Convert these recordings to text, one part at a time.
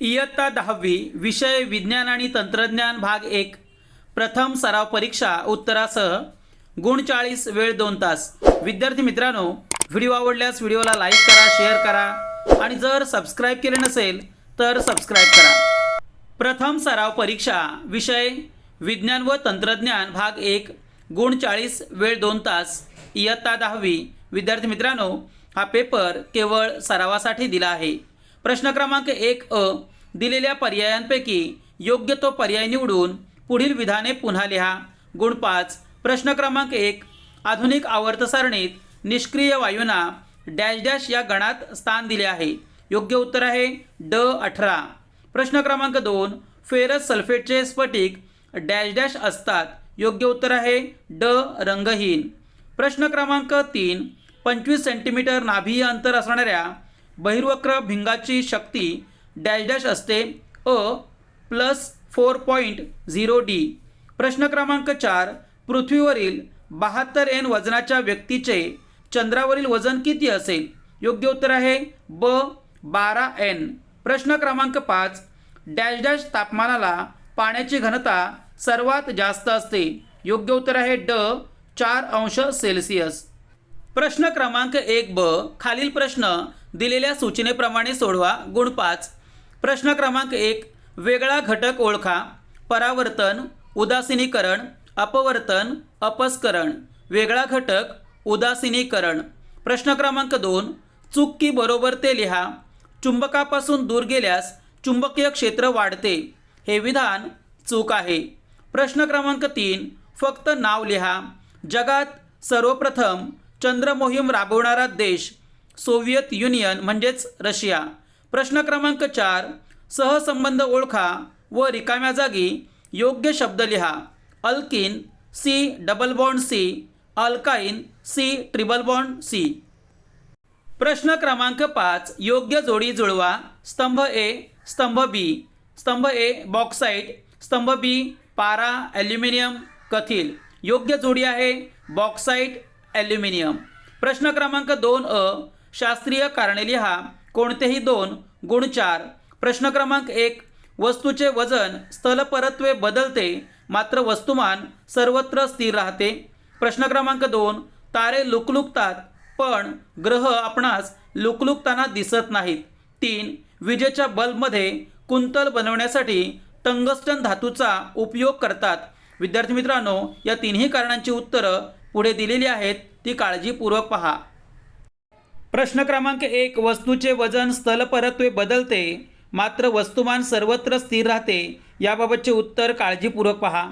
इयत्ता दहावी विषय विज्ञान आणि तंत्रज्ञान भाग एक. प्रथम सराव परीक्षा उत्तरासह. गुण चाळीस वेळ दोन तास. विद्यार्थी मित्रांनो व्हिडिओ आवडल्यास व्हिडिओला लाईक करा शेअर करा. आणि जर सबस्क्राईब केले नसेल तर सबस्क्राईब करा. प्रथम सराव परीक्षा विषय विज्ञान व तंत्रज्ञान भाग एक. गुण चाळीस वेळ दोन तास. इयत्ता दहावी. विद्यार्थी मित्रांनो हा पेपर केवळ सरावासाठी दिला आहे. प्रश्न क्रमांक एक अ दिलेल्या पर्यायांपैकी योग्य तो पर्याय निवडून पुढील विधाने पुन्हा लिहा. गुण पाच. प्रश्न क्रमांक एक. आधुनिक आवर्त सारणीत निष्क्रिय वायूंना डॅश डॅश या गणात स्थान दिले आहे. योग्य उत्तर आहे ड अठरा. प्रश्न क्रमांक दोन. फेरस सल्फेटचे स्फटिक डॅश डॅश असतात. योग्य उत्तर आहे ड रंगहीन. प्रश्न क्रमांक तीन. पंचवीस सेंटीमीटर नाभीय अंतर असणाऱ्या बहिर्वक्र भिंगाची शक्ती डॅश डॅश असते. अ plus four point zero D. प्रश्न क्रमांक चार. पृथ्वीवरील बहात्तर एन वजनाच्या व्यक्तीचे चंद्रावरील वजन किती असेल? योग्य उत्तर आहे ब बारा एन. प्रश्न क्रमांक पाच. डॅश डॅश तापमानाला पाण्याची घनता सर्वात जास्त असते. योग्य उत्तर आहे ड चार अंश सेल्सिअस. प्रश्न क्रमांक एक ब. खालील प्रश्न दिलेल्या सूचनेप्रमाणे सोडवा. गुण पाच. प्रश्न क्रमांक एक. वेगळा घटक ओळखा. परावर्तन उदासीनीकरण अपवर्तन अपस्करण. वेगळा घटक उदासीनीकरण. प्रश्न क्रमांक दोन. चूक की बरोबर ते लिहा. चुंबकापासून दूर गेल्यास चुंबकीय क्षेत्र वाढते. हे विधान चूक आहे. प्रश्न क्रमांक तीन. फक्त नाव लिहा. जगात सर्वप्रथम चंद्रमोहीम राबवणारा देश सोव्हिएत युनियन म्हणजेच रशिया. प्रश्न क्रमांक चार सहसंबंध ओळखा व रिकाम्या जागी योग्य शब्द लिहा. Alkene C double bond C alkyne C triple bond C प्रश्न क्रमांक पाच योग्य जोडी जुळवा. स्तंभ ए स्तंभ बी स्तंभ ए बॉक्साईट स्तंभ बी पारा ॲल्युमिनियम कथील. योग्य जोडी आहे बॉक्साईट ॲल्युमिनियम प्रश्न क्रमांक दोन अ शास्त्रीय कारणे लिहा. कोणतेही दोन गुण चार प्रश्न क्रमांक एक वस्तूचे वजन स्थलपरत्वे बदलते मात्र वस्तुमान सर्वत्र स्थिर राहते. प्रश्न क्रमांक दोन तारे लुकलुकतात पण ग्रह आपणास लुकलुकताना दिसत नाहीत. तीन विजेच्या बल्बमध्ये कुंतल बनवण्यासाठी टंगस्टन धातूचा उपयोग करतात. विद्यार्थी मित्रांनो या तिन्ही कारणांची उत्तरं पुढे दिलेली आहेत. ती काळजीपूर्वक पहा. प्रश्न क्रमांक एक वस्तूचे वजन स्थलपरत्वे बदलते मात्र वस्तुमान सर्वत्र स्थिर राहते याबाबतचे उत्तर काळजीपूर्वक पहा.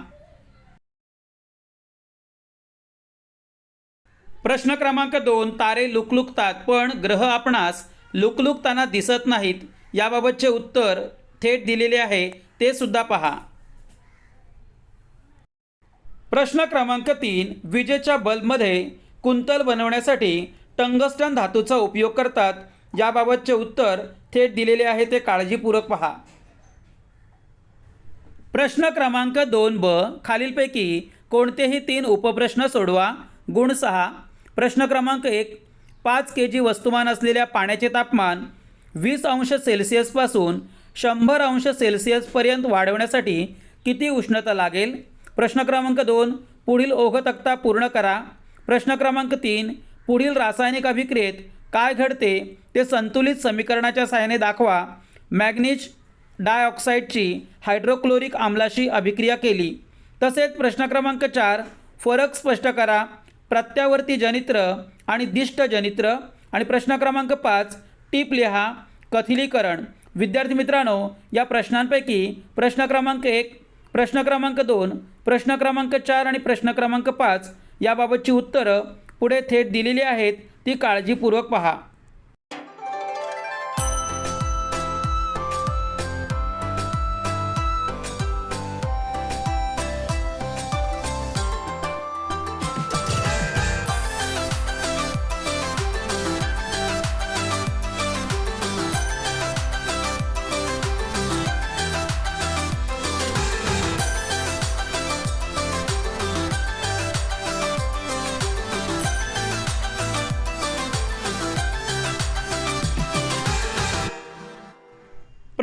प्रश्न क्रमांक दोन तारे लुकलुकतात पण ग्रह आपणास लुकलुकताना दिसत नाहीत याबाबतचे उत्तर थेट दिलेले आहे ते सुद्धा पहा. प्रश्न क्रमांक तीन विजेच्या बल्बमध्ये कुंतल बनवण्यासाठी टंगस्टन धातूचा उपयोग करतात. याबाबतचे उत्तर थेट दिलेले आहे ते काळजीपूर्वक पहा. प्रश्न क्रमांक दोन ब खालीलपैकी कोणतेही तीन उपप्रश्न सोडवा. गुण सहा. प्रश्न क्रमांक एक. पाच के जी वस्तुमान असलेल्या पाण्याचे तापमान वीस अंश सेल्सिअसपासून शंभर अंश सेल्सिअसपर्यंत वाढवण्यासाठी किती उष्णता लागेल? प्रश्न क्रमांक दोन. पुढील ओघ तक्ता पूर्ण करा. प्रश्न क्रमांक तीन. पुढील रासायनिक अभिक्रियेत काय घडते ते संतुलित समीकरणाच्या सहाय्याने दाखवा. मॅग्नीज डायऑक्साईडची हायड्रोक्लोरिक आम्लाशी अभिक्रिया केली. तसेच प्रश्न क्रमांक चार फरक स्पष्ट करा. प्रत्यावर्ती जनित्र आणि दिष्ट जनित्र. आणि प्रश्न क्रमांक पाच टीप लिहा. कथिलीकरण. विद्यार्थी मित्रांनो या प्रश्नांपैकी प्रश्न क्रमांक एक प्रश्न क्रमांक दोन प्रश्न क्रमांक चार आणि प्रश्न क्रमांक पाच याबाबतची उत्तरं पुढे थेट दिलेली आहेत ती काळजीपूर्वक पहा.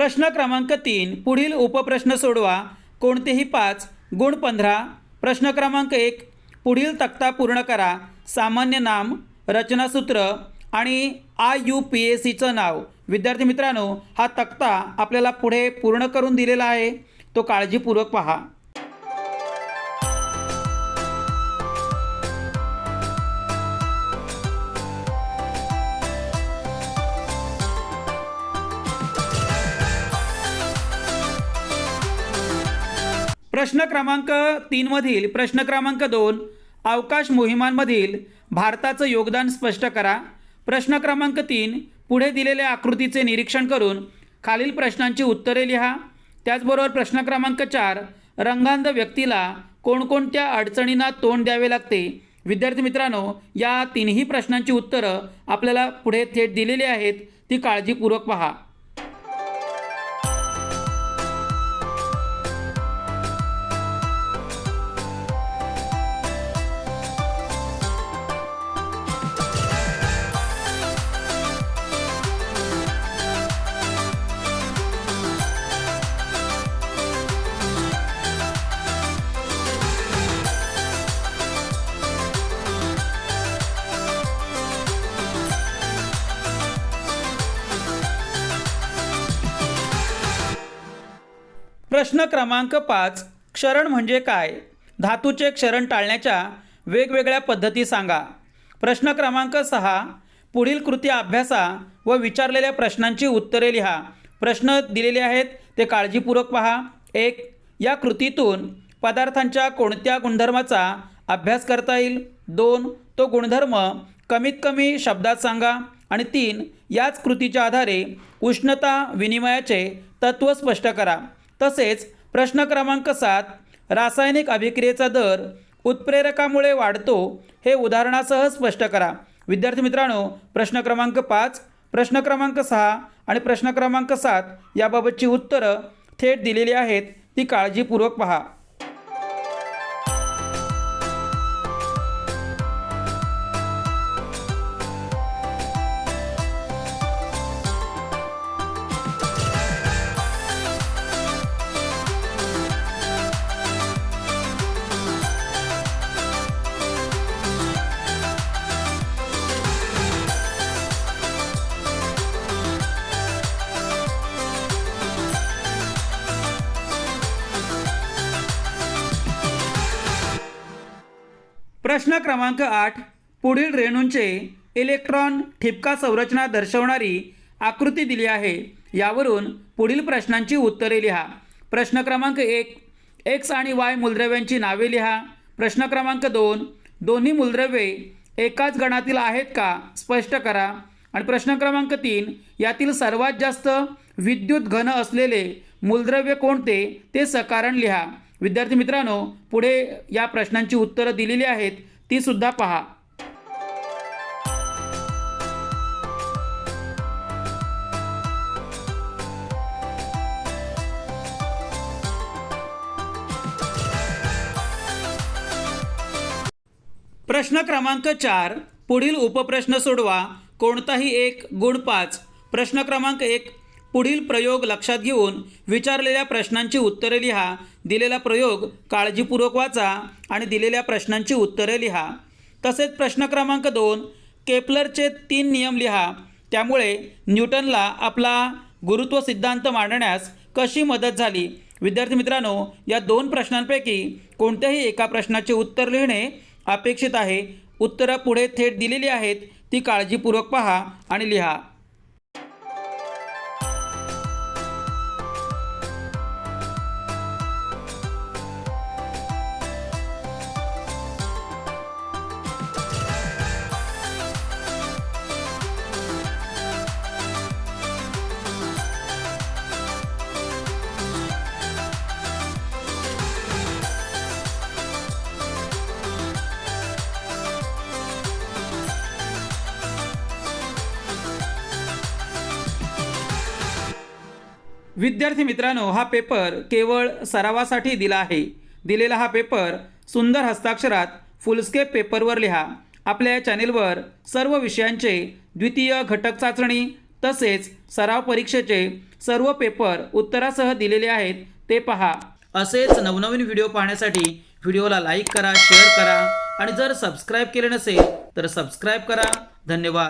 प्रश्न क्रमांक तीन पुढील उपप्रश्न सोडवा. कोणतेही पाच गुण पंधरा. प्रश्न क्रमांक एक पुढील तक्ता पूर्ण करा. सामान्य नाम रचनासूत्र आणि आय यू पी एस सीचं नाव. विद्यार्थी मित्रांनो हा तक्ता आपल्याला पुढे पूर्ण करून दिलेला आहे. तो काळजीपूर्वक पहा. प्रश्न क्रमांक तीनमधील प्रश्न क्रमांक दोन अवकाश मोहिमांमधील भारताचं योगदान स्पष्ट करा. प्रश्न क्रमांक तीन पुढे दिलेल्या आकृतीचे निरीक्षण करून खालील प्रश्नांची उत्तरे लिहा. त्याचबरोबर प्रश्न क्रमांक चार रंगांध व्यक्तीला कोणकोणत्या अडचणींना तोंड द्यावे लागते? विद्यार्थी मित्रांनो या तिन्ही प्रश्नांची उत्तरं आपल्याला पुढे थेट दिलेली आहेत. ती काळजीपूर्वक पहा. प्रश्न क्रमांक पाच क्षरण म्हणजे काय? धातूचे क्षरण टाळण्याच्या वेगवेगळ्या पद्धती सांगा. प्रश्न क्रमांक सहा पुढील कृती अभ्यासा व विचारलेल्या प्रश्नांची उत्तरे लिहा. प्रश्न दिलेले आहेत ते काळजीपूर्वक पहा. एक या कृतीतून पदार्थांच्या कोणत्या गुणधर्माचा अभ्यास करता येईल? दोन तो गुणधर्म कमीत कमी शब्दात सांगा. आणि तीन याच कृतीच्या आधारे उष्णता विनिमयाचे तत्त्व स्पष्ट करा. तसेच प्रश्न क्रमांक सात रासायनिक अभिक्रियेचा दर उत्प्रेरकामुळे वाढतो हे उदाहरणासह स्पष्ट करा. विद्यार्थी मित्रांनो प्रश्न क्रमांक पाच प्रश्न क्रमांक सहा आणि प्रश्न क्रमांक सात याबाबतची उत्तरं थेट दिलेली आहेत. ती काळजीपूर्वक पहा. प्रश्न क्रमांक आठ पुढील रेणूंचे इलेक्ट्रॉन ठिपका संरचना दर्शवणारी आकृती दिली आहे. यावरून पुढील प्रश्नांची उत्तरे लिहा. प्रश्न क्रमांक एक एक्स आणि वाय मूलद्रव्यांची नावे लिहा. प्रश्न क्रमांक दोन दोन्ही मूलद्रव्ये एकाच गणातील आहेत का? स्पष्ट करा. आणि प्रश्न क्रमांक तीन यातील सर्वात जास्त विद्युत घन असलेले मूलद्रव्य कोणते? ते सकारण लिहा. विद्यार्थी मित्रांनो पुढे या प्रश्नांची उत्तरं दिलेली आहेत ती सुद्धा पहा. प्रश्न क्रमांक चार पुढील उपप्रश्न सोडवा. कोणताही एक गुण पाच. प्रश्न क्रमांक एक पुढील प्रयोग लक्षात घेऊन विचारलेल्या प्रश्नांची उत्तरे लिहा. दिलेला प्रयोग काळजीपूर्वक वाचा आणि दिलेल्या प्रश्नांची उत्तरे लिहा. तसेच प्रश्न क्रमांक दोन केपलरचे तीन नियम लिहा. त्यामुळे न्यूटनला आपला गुरुत्व सिद्धांत मांडण्यास कशी मदत झाली? विद्यार्थी मित्रांनो या दोन प्रश्नांपैकी कोणत्याही एका प्रश्नाचे उत्तर लिहिणे अपेक्षित आहे. उत्तरं पुढे थेट दिलेली आहेत. ती काळजीपूर्वक पहा आणि लिहा. विद्यार्थी मित्रांनो हा पेपर केवळ सरावासाठी दिला आहे. दिलेला हा पेपर सुंदर हस्ताक्षरात फुलस्केप पेपरवर लिहा. आपल्या या चॅनेलवर सर्व विषयांचे द्वितीय घटक चाचणी तसेच सराव परीक्षेचे सर्व पेपर उत्तरासह दिलेले आहेत ते पहा. असेच नवनवीन व्हिडिओ पाहण्यासाठी व्हिडिओला लाईक करा शेअर करा आणि जर सबस्क्राईब केले नसेल तर सबस्क्राईब करा. धन्यवाद.